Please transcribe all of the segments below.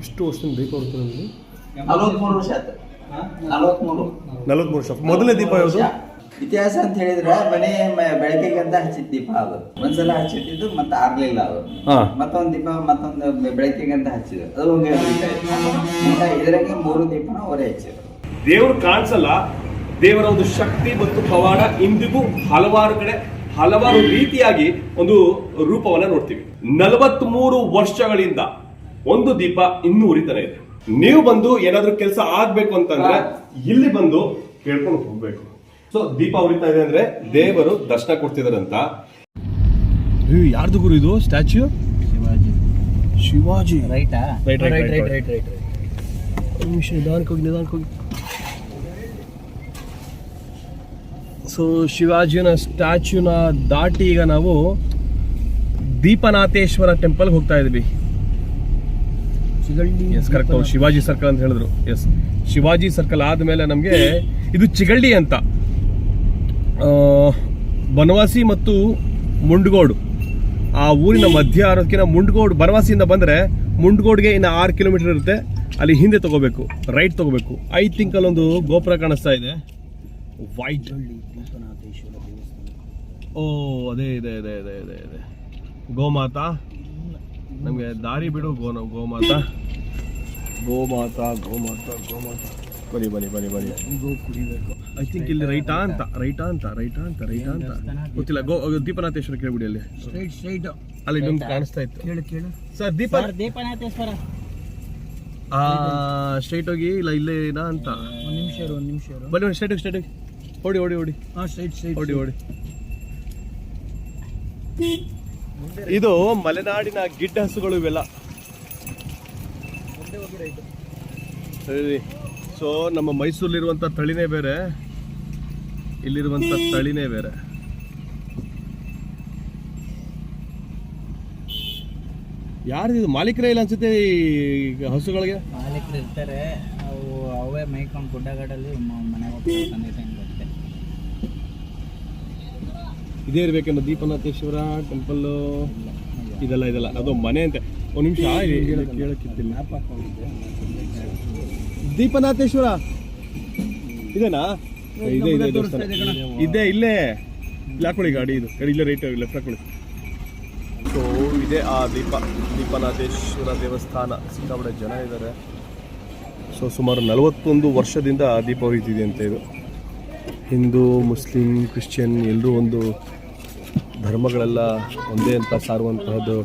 ಎಷ್ಟು ವರ್ಷದಿಂದ ದೀಪ ಹೊಡ್ತಾರೆ ನಿಮಗೆ ನಲವತ್ಮೂರು ವರ್ಷ ಆಯ್ತು. ನಲವತ್ಮೂರು. ನಲವತ್ಮೂರು ವರ್ಷ. ಮೊದಲನೇ ದೀಪ ಯಾವುದು? ಇತಿಹಾಸ ಅಂತ ಹೇಳಿದ್ರೆ ಮನೆ ಬೆಳಕಿಗೆ ಅಂತ ಹಚ್ಚಿದ ದೀಪ ಅದು. ಒಂದ್ಸಲ ಹಚ್ಚಿಟ್ಟಿದ್ದು ಮತ್ತೆ ಆಗ್ಲಿಲ್ಲ ಅದು. ಮತ್ತೊಂದ್ ದೀಪ ಮತ್ತೊಂದು ಬೆಳಕಿಗೆ ಅಂತ ಹಚ್ಚಿದ್ರು ಅದು. ಮತ್ತೆ ಇದ್ರಾಗೆ ಮೂರು ದೀಪನ ಅವರೇ ಹಚ್ಚಿದ್ರು ದೇವ್ರು ಕಾಣಿಸಲ್ಲ ದೇವರ ಒಂದು ಶಕ್ತಿ ಮತ್ತು ಪವಾಡ ಇಂದಿಗೂ ಹಲವಾರು ಕಡೆ ಹಲವಾರು ರೀತಿಯಾಗಿ ಒಂದು ರೂಪವನ್ನ ನೋಡ್ತೀವಿ. ನಲವತ್ಮೂರು ವರ್ಷಗಳಿಂದ ಒಂದು ದೀಪ ಇನ್ನೂ ಉರಿತಾನೆ ಇದೆ. ನೀವು ಬಂದು ಏನಾದ್ರೂ ಕೆಲಸ ಆಗ್ಬೇಕು ಅಂತಂದ್ರೆ ಇಲ್ಲಿ ಬಂದು ಕೇಳ್ಕೊಂಡು ಹೋಗ್ಬೇಕು. ಸೊ ದೀಪ ಉರಿತಾ ಇದೆ ಅಂದ್ರೆ ದೇವರು ದರ್ಶನ ಕೊಡ್ತಿದಾರಂತ ಯಾರ್ದು ಗುರು ಇದು? ಸ್ಟ್ಯಾಚ್ಯೂ ಶಿವಾಜಿ. ಶಿವಾಜಿ. ರೈಟಾ. ರೈಟ್ ರೈಟ್ ನಿಮಿಷ ನಿಧಾನಕ್ಕೆ ಹೋಗಿ ನಿಧಾನಕ್ಕೆ ಹೋಗಿ. ಸೊ ಶಿವಾಜಿನ ಸ್ಟ್ಯಾಚ್ಯೂನ ದಾಟಿ ಈಗ ನಾವು ದೀಪನಾಥೇಶ್ವರ ಟೆಂಪಲ್ಗೆ ಹೋಗ್ತಾ ಇದ್ವಿ. ಎಸ್ ಕರೆಕ್ಟ್ ಶಿವಾಜಿ ಸರ್ಕಲ್ ಅಂತ ಹೇಳಿದ್ರು. ಎಸ್ ಶಿವಾಜಿ ಸರ್ಕಲ್ ಆದಮೇಲೆ ನಮಗೆ ಇದು ಚಿಗಳ್ಳಿ ಅಂತ. ಬನವಾಸಿ ಮತ್ತು ಮುಂಡ್ಗೋಡು. ಆ ಊರಿನ ಮಧ್ಯ ಆರೋದಕ್ಕಿಂತ ಮುಂಡ್ಗೋಡು ಬನವಾಸಿಯಿಂದ ಬಂದರೆ ಮುಂಡ್ಗೋಡ್ಗೆ ಇನ್ನು ಆರು ಕಿಲೋಮೀಟರ್ ಇರುತ್ತೆ. ಅಲ್ಲಿ ಹಿಂದೆ ತಗೋಬೇಕು ರೈಟ್ ತಗೋಬೇಕು. ಐ ಥಿಂಕ್ ಅಲ್ಲೊಂದು ಗೋಪುರ ಕಾಣಿಸ್ತಾ ಇದೆ. ವೈಟ್ ಓ ಅದೇ ಇದೆ ಇದೆ ಇದೆ ಇದೆ ಇದೆ. ಗೋಮಾತಾ. ನಮಗೆ ದಾರಿ ಬಿಡು ಗೋ ಗೋಮಾತಾ. ಗೋಮಾತಾ ಬರಿ ಬರಿ ಬರಿ ಬರಿ. ಗೋ ಕುಡಿಬೇಕು. ಐ ಥಿಂಕ್ ಇಲ್ಲಿ ರೈಟಾ ಅಂತ ರೈಟಾ ಅಂತ ರೈಟಾ ಅಂತ ರೈಟಾ ಅಂತ. ಗೊತ್ತಿಲ್ಲ ಗೋ ದೀಪನಾಥೇಶ್ವರ ಕೇಳ್ಬಿಡಿ ಅಲ್ಲಿ. ಸ್ಟ್ರೈಟ್ ಸ್ಟ್ರೈಟ್ ಅಲ್ಲಿ ಇನ್ನೊಂದು ಕಾಣಿಸ್ತಾ ಇತ್ತು. ಕೇಳು ಕೇಳು. ಸರ್ ದೀಪ ದೀಪನಾಥೇಶ್ವರ. ಸ್ಟ್ರೈಟ್ ಹೋಗಿ ಇಲ್ಲ ಇಲ್ಲೇ ನಾ ಅಂತ. ಒಂದು ನಿಮಿಷ ಇರು ಒಂದು ನಿಮಿಷ ಇರು. ಬನ್ನಿ ಸ್ಟ್ರೈಟ್ ಸ್ಟ್ರೈಟ್ ಓಡಿ ಓಡಿ ಓಡಿ. ಹಾಂ ಸ್ಟ್ರೈಟ್ ಸ್ಟ್ರೈಟ್ ಓಡಿ ಓಡಿ. ಇದು ಮಲೆನಾಡಿನ ಗಿಡ್ಡ ಹಸುಗಳು ಇವೆಲ್ಲ. ಸೊ ನಮ್ಮ ಮೈಸೂರಲ್ಲಿರುವಂಥ ತಳಿನೇ ಬೇರೆ. ಇಲ್ಲಿರುವಂತ ತಳಿನೇ ಬೇರೆ. ಯಾರ್ದು ಮಾಲೀಕರೇ ಇಲ್ಲ ಅನ್ಸುತ್ತೆ ಈ ಹಸುಗಳಿಗೆ? ಮಾಲೀಕರು ಇರ್ತಾರೆ. ಅವು ಅವೇ ಮೈಕೊಂಡು ಗುಡ್ಡಗಾಡಲ್ಲಿ ಮನೆಗೆ ಹೋಗ್ತಾರೆ, ತಂದೆ ತಾಯಿ ಬರುತ್ತೆ ಇದೇ ಇರ್ಬೇಕೇನೋ ದೀಪನಾಥೇಶ್ವರ ಟೆಂಪಲ್ಲು ಇದೆಲ್ಲ ಇದೆಲ್ಲ. ಅದು ಮನೆ ಅಂತ. ಒಂದು ನಿಮಿಷ ಕೇಳಕ್ಕಿತ್ತಿಲ್ಲ ದೀಪನಾಥೇಶ್ವರ ಇದೇನಾ? ಇದೆ ಇದೆ ದೇವಸ್ಥಾನ. ಇದೆ ಇಲ್ಲೇ. ಇಲ್ಲಿ ಹಾಕೊಳ್ಳಿ ಗಾಡಿ ಇದು. ಗಾಡಿ ಇಲ್ಲೇ ರೈಟ್ ಇಲ್ಲ ಹಾಕೊಳ್ಳಿ ಸೊ ಇದೆ ಆ ದೀಪ ದೀಪನಾಥೇಶ್ವರ ದೇವಸ್ಥಾನ. ಸಿಕ್ಕಾಪಟ್ಟೆ ಜನ ಇದ್ದಾರೆ. ಸೊ ಸುಮಾರು ನಲವತ್ತೊಂದು ವರ್ಷದಿಂದ ದೀಪ ಹೊಯ್ತಿದೆ ಅಂತ ಇದು. ಹಿಂದೂ, ಮುಸ್ಲಿಂ, ಕ್ರಿಶ್ಚಿಯನ್ ಎಲ್ಲರೂ ಒಂದು ಧರ್ಮಗಳೆಲ್ಲ ಒಂದೇ ಅಂತ ಸಾರುವಂತಹದ್ದು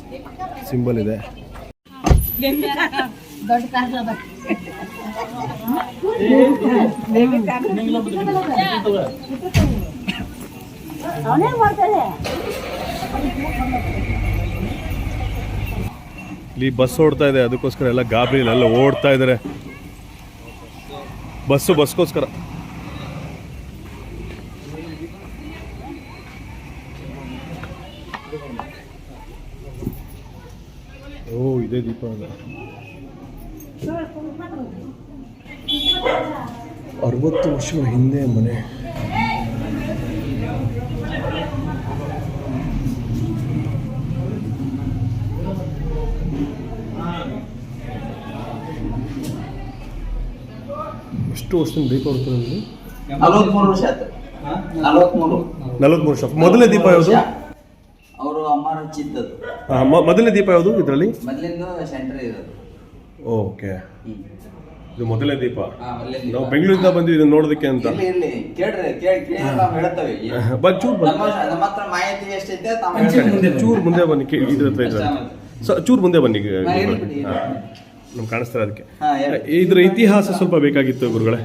ಸಿಂಬಲ್ ಇದೆ. ಇಲ್ಲಿ ಬಸ್ ಓಡ್ತಾ ಇದೆ, ಅದಕ್ಕೋಸ್ಕರ ಎಲ್ಲ ಗಾಬರಿ ಎಲ್ಲ ಓಡ್ತಾ ಇದ್ದಾರೆ. ಬಸ್ಸು ಬಸ್ಗೋಸ್ಕರ ಓ ಇದೇ ದೀಪ ಅಲ್ಲ ಅರವತ್ತು ವರ್ಷಗಳ ಹಿಂದೆ ಮನೆ. ಎಷ್ಟು ವರ್ಷದಿಂದ ದೀಪ ಹೊಡ್ತಾರೆ ನಲವತ್ತ್ಮೂರು ವರ್ಷ ನಲವತ್ಮೂರು. ವರ್ಷ. ಮೊದಲೇ ದೀಪ ಯಾವುದು? ಮೊದಲನೇ ದೀಪ ಯಾವುದು ಇದರಲ್ಲಿ? ಮೊದ್ಲಿಂದ ಸೆಂಟರ್ ಇರೋದು. ಓಕೆ. ಇದು ಮೊದಲನೇ ದೀಪ. ಹಾ ನಾವು ಬೆಂಗಳೂರಿಂದ ಬಂದ್ವಿ ಇದನ್ನ ನೋಡೋದಕ್ಕೆ ಅಂತ. ಕೇಳ್ರಿ ಕೇಳಿ ಕೇಳಿ ನಾವು ಹೇಳ್ತೇವೆ ಚೂರು ನಮ್ಮ ನಮ್ಮ ಹತ್ರ ಮಾಹಿತಿ ಎಷ್ಟೈತೆ ತಾವು ಹೇಳ್ತೀವಿ. ಬನ್ನಿ ಚೂರು ಮುಂದೆ ಬನ್ನಿ ಕೇ- ಇದ್ರ ಹತ್ರ ಚೂರ್ ಸೊ ಚೂರು ಮುಂದೆ ಬನ್ನಿ ಹಾ, ಹೇಳಿ ಬಿಡಿ. ನಮ್ಗೆ ಕಾಣಿಸ್ತಾರೆ ಅದಕ್ಕೆ ಹಾ, ಹೇಳಿ. ಇದ್ರ ಇತಿಹಾಸ ಸ್ವಲ್ಪ ಬೇಕಾಗಿತ್ತು ಗುರುಗಳೇ.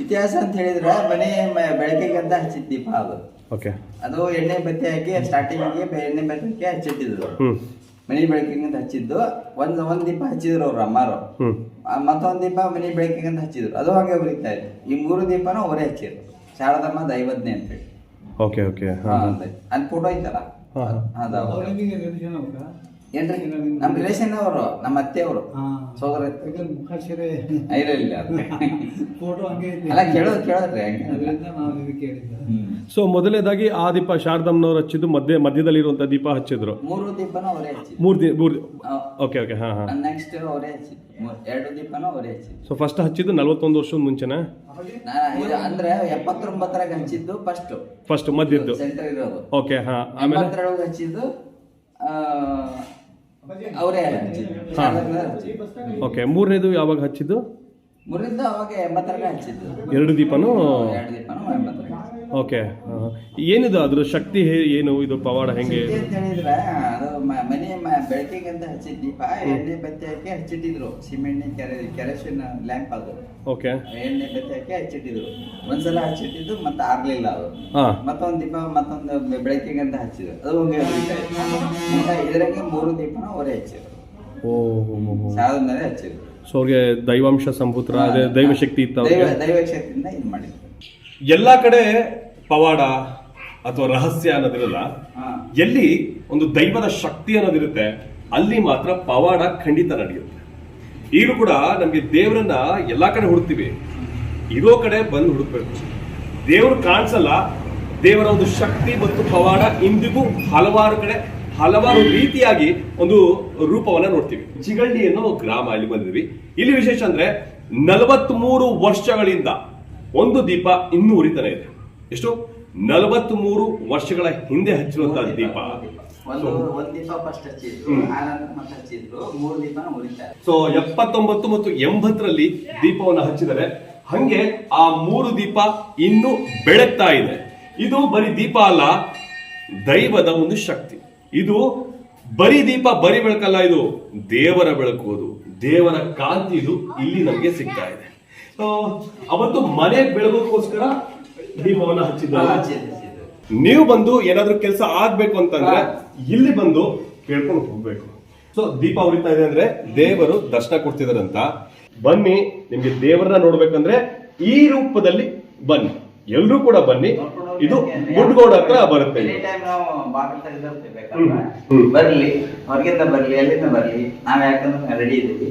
ಇತಿಹಾಸ ಅಂತ ಹೇಳಿದ್ರೆ ಮನೆ ಮ- ಬೆಳಕಿಗೆ ಅಂತ ಹಚ್ಚಿದ ದೀಪ ಅದು. ಓಕೆ ಅದು ಎಣ್ಣೆ ಬತ್ತಿ ಹಾಕಿ ಸ್ಟಾರ್ಟಿಂಗಿಗೆ ಎಣ್ಣೆ ಬತ್ತಿ ಹಾಕಿ ಹಚ್ಚಿಟ್ಟಿದ್ರು. ಮನೆ ಬೆಳಕಿಗೆ ಅಂತ ಹಚ್ಚಿದ್ದು. ಒಂದ್ ಒಂದ್ ದೀಪ ಹಚ್ಚಿದ್ರು ಅವ್ರ ಅಮ್ಮಾರು. ಮತ್ತೊಂದ್ ದೀಪ ಮನೆ ಬೆಳಕಿಗೆ ಅಂತ ಹಚ್ಚಿದ್ರು. ಅದು ಹಾಗೆ ಉರಿತಾ ಇತ್ತು ಈ ಮೂರು ದೀಪನ ಅವರೇ ಹಚ್ಚಿದ್ರು. ಶಾರದಮ್ಮ ದೈವಜ್ಞೆ ಅಂತ ಹೇಳಿ. ಓಕೆ ಓಕೆ ಹಾ, ಅದ್. ಫೋಟೋ ಐತಲ್ಲ? ಹಾ, ಹಾ. ಅದಾವ ಏನ್ರಿ? ನಮ್ ರಿಲೇಷನ್ ಅವರು ನಮ್ಮ ಅತ್ತೆ ಅವರು. ಸೋದರ ಮುಖಾಶಿರೆ ಇಲ್ಲ ಇಲ್ಲ ಫೋಟೋ ಹಂಗೆ ಅಲ್ಲ ಕೇಳೋದು ಕೇಳೋದ್ರಿ ಸೊ ಮೊದಲನೇದಾಗಿ ಆ ದೀಪ ಶಾರದಮ್ಮನವ್ರು ಹಚ್ಚಿದ್ದು ಮಧ್ಯ ಮಧ್ಯದಲ್ಲಿ ಇರುವಂತ ದೀಪ ಹಚ್ಚಿದ್ರು. ಮೂರು ದೀಪನ ಅವರೇ ಹಚ್ಚಿದ್ರು. ಮೂರು ದೀಪ ಮೂರು ಓಕೆ ಓಕೆ ಹಾ ಹಾ. ನೆಕ್ಸ್ಟ್ ಅವರೇ ಹಚ್ಚಿದ್ರು ಮೂರ್- ಎರಡು ದೀಪನ ಅವರೇ ಹಚ್ಚಿದ್ರು ಸೊ ಫಸ್ಟ್ ಹಚ್ಚಿದ್ದು ನಲ್ವತ್ತೊಂದು ವರ್ಷದ ಮುಂಚೆನ? ಅಂದ್ರೆ ಎಪ್ಪತ್ತೊಂಬತ್ತರಾಗ ಹಚ್ಚಿದ್ದು ಫಸ್ಟ್ ಫಸ್ಟ್ ಮಧ್ಯದ್ದು. ಸೆಂಟರ್ ಇರೋದು. ಓಕೆ ಹಾ. ಆಮೇಲೆ? ಹಚ್ಚಿದ್ದು ಆ, ಅವರೇ ಹಾ. ಓಕೆ ಮೂರನೇದು ಯಾವಾಗ ಹಚ್ಚಿದ್ದು? ಮೂರನೇದು ಅವಾಗ ಎಂಬತ್ತರಾಗ ಹಚ್ಚಿದ್ದು. ಎರಡು ದೀಪನೂ? ಎರಡು ದೀಪನ ಎಂಬತ್ತರಾಗ. ಓಕೆ ಏನಿದು ಅದ್ರ ಶಕ್ತಿ ಏನು ಇದು ಪವಾಡ ಹೆಂಗೆ? ಹೇಳಿದ್ರೆ ಅದು ಮ- ಮನೆ ಮ- ಬೆಳಕಿಗೆ ಅಂತ ಹಚ್ಚಿದ ದೀಪ ಎಣ್ಣೆ ಬತ್ತಿ ಹಾಕಿ ಹಚ್ಚಿಟ್ಟಿದ್ರು. ಸಿಮೆಂಟ್ ಕೆರೆ ಕೆರಸಿನ ಲ್ಯಾಂಪ್ ಅದು. ಓಕೆ ಎಣ್ಣೆ ಬತ್ತಿ ಹಾಕಿ ಹಚ್ಚಿಟ್ಟಿದ್ರು. ಒಂದ್ಸಲ ಹಚ್ಚಿಟ್ಟಿದ್ದು ಮತ್ತೆ ಆರ್ಲಿಲ್ಲ ಅದು. ಹಾ. ಮತ್ತೊಂದು ದೀಪ ಮತ್ತೊಂದು ಬೆ- ಬೆಳಕಿಗೆ ಅಂತ ಹಚ್ಚಿದ್ರು. ಅದು ಒಂದು ಇದರಂಗೆ ಮೂರು ದೀಪನ ಅವರೇ ಹಚ್ಚಿದ್ರು. ಓ ಮೇಲೆ ಹಚ್ಚಿದ್ರು. ಸೊ ಅವ್ರಿಗೆ ದೈವಾಂಶ ಸಂಪುತ್ರ ಅದೇ ದೈವ ಶಕ್ತಿ ಇತ್ತು ದೈವ ಅವ್ರಿಗೆ ಇದು ಮಾಡಿದ್ರು. ಎಲ್ಲಾ ಕಡೆ ಪವಾಡ ಅಥವಾ ರಹಸ್ಯ ಅನ್ನೋದಿರಲ್ಲ. ಹಾ. ಎಲ್ಲಿ ಒಂದು ದೈವದ ಶಕ್ತಿ ಅನ್ನೋದಿರುತ್ತೆ, ಅಲ್ಲಿ ಮಾತ್ರ ಪವಾಡ ಖಂಡಿತ ನಡೆಯುತ್ತೆ. ಈಗಲೂ ಕೂಡ ನಮ್ಗೆ ದೇವರನ್ನ ಎಲ್ಲಾ ಕಡೆ ಹುಡುಕ್ತಿವಿ. ಇರೋ ಕಡೆ ಬಂದು ಹುಡುಕ್ಬೇಕು. ದೇವರು ಕಾಣಿಸಲ್ಲ, ದೇವರ ಒಂದು ಶಕ್ತಿ ಮತ್ತು ಪವಾಡ ಇಂದಿಗೂ ಹಲವಾರು ಕಡೆ, ಹಲವಾರು ರೀತಿಯಾಗಿ ಒಂದು ರೂಪವನ್ನ ನೋಡ್ತೀವಿ. ಚಿಗಳ್ಳಿ ಅನ್ನೋ ಗ್ರಾಮ ಇಲ್ಲಿ ಬಂದಿದ್ವಿ ಇಲ್ಲಿ ವಿಶೇಷ ಅಂದ್ರೆ ನಲವತ್ಮೂರು ವರ್ಷಗಳಿಂದ ಒಂದು ದೀಪ ಇನ್ನೂ ಉರಿತಾನೆ ಇದೆ. ಎಷ್ಟು? ನಲವತ್ಮೂರು ವರ್ಷಗಳ ಹಿಂದೆ ಹಚ್ಚಿರುವಂತಹ ದೀಪ. ಒಂದು ಒಂದ್ ದೀಪ ಫಸ್ಟ್ ಹಚ್ಚಿದ್ರು ಹ್ಮ್. ಆನಂತರ ಮತ್ತೆ ಹಚ್ಚಿದ್ರು ಮೂರು ದೀಪನ ಉರಿತಾರೆ. ಸೊ ಎಪ್ಪತ್ತೊಂಬತ್ತು ಮತ್ತು ಎಂಬತ್ತರಲ್ಲಿ ದೀಪವನ್ನು ಹಚ್ಚಿದರೆ ಹಂಗೆ ಆ ಮೂರು ದೀಪ ಇನ್ನೂ ಬೆಳಗ್ತಾ ಇದೆ. ಇದು ಬರೀ ದೀಪ ಅಲ್ಲ ದೈವದ ಒಂದು ಶಕ್ತಿ. ಇದು ಬರೀ ದೀಪ ಬರಿ ಬೆಳಕಲ್ಲ ಇದು ದೇವರ ಬೆಳಕು ಅದು. ದೇವರ ಕಾಂತಿ ಇದು ಇಲ್ಲಿ ನಮಗೆ ಸಿಗ್ತಾ ಇದೆ. ಅವತ್ತು ಮನೆ ಬೆಳಗೋಕೋಸ್ಕರ ದೀಪವನ್ನ ಹಚ್ಚಿದ್ದಾರೆ. ನೀವು ಬಂದು ಏನಾದ್ರೂ ಕೆಲಸ ಆಗ್ಬೇಕು ಅಂತಂದ್ರೆ ಇಲ್ಲಿ ಬಂದು ಕೇಳ್ಕೊಂಡು ಹೋಗ್ಬೇಕು. ಸೊ ದೀಪ ಉರಿತಾ ಇದೆ ಅಂದ್ರೆ ದೇವರು ದರ್ಶನ ಕೊಡ್ತಿದಾರಂತ. ಬನ್ನಿ ನಿಮ್ಗೆ ದೇವರನ್ನ ನೋಡ್ಬೇಕಂದ್ರೆ ಈ ರೂಪದಲ್ಲಿ ಬನ್ನಿ. ಎಲ್ರೂ ಕೂಡ ಬನ್ನಿ. ಇದು ಮುಡ್ಗೋಡ್ ಹತ್ರ ಬರುತ್ತೆ ಬರ್ಲಿ ಹೊರಗಿಂದ ಬರ್ಲಿ ಎಲ್ಲಿಂದ ಬರ್ಲಿ ನಾವ್ ಯಾಕಂದ್ರೆ ರೆಡಿ ಇದ್ದೀವಿ.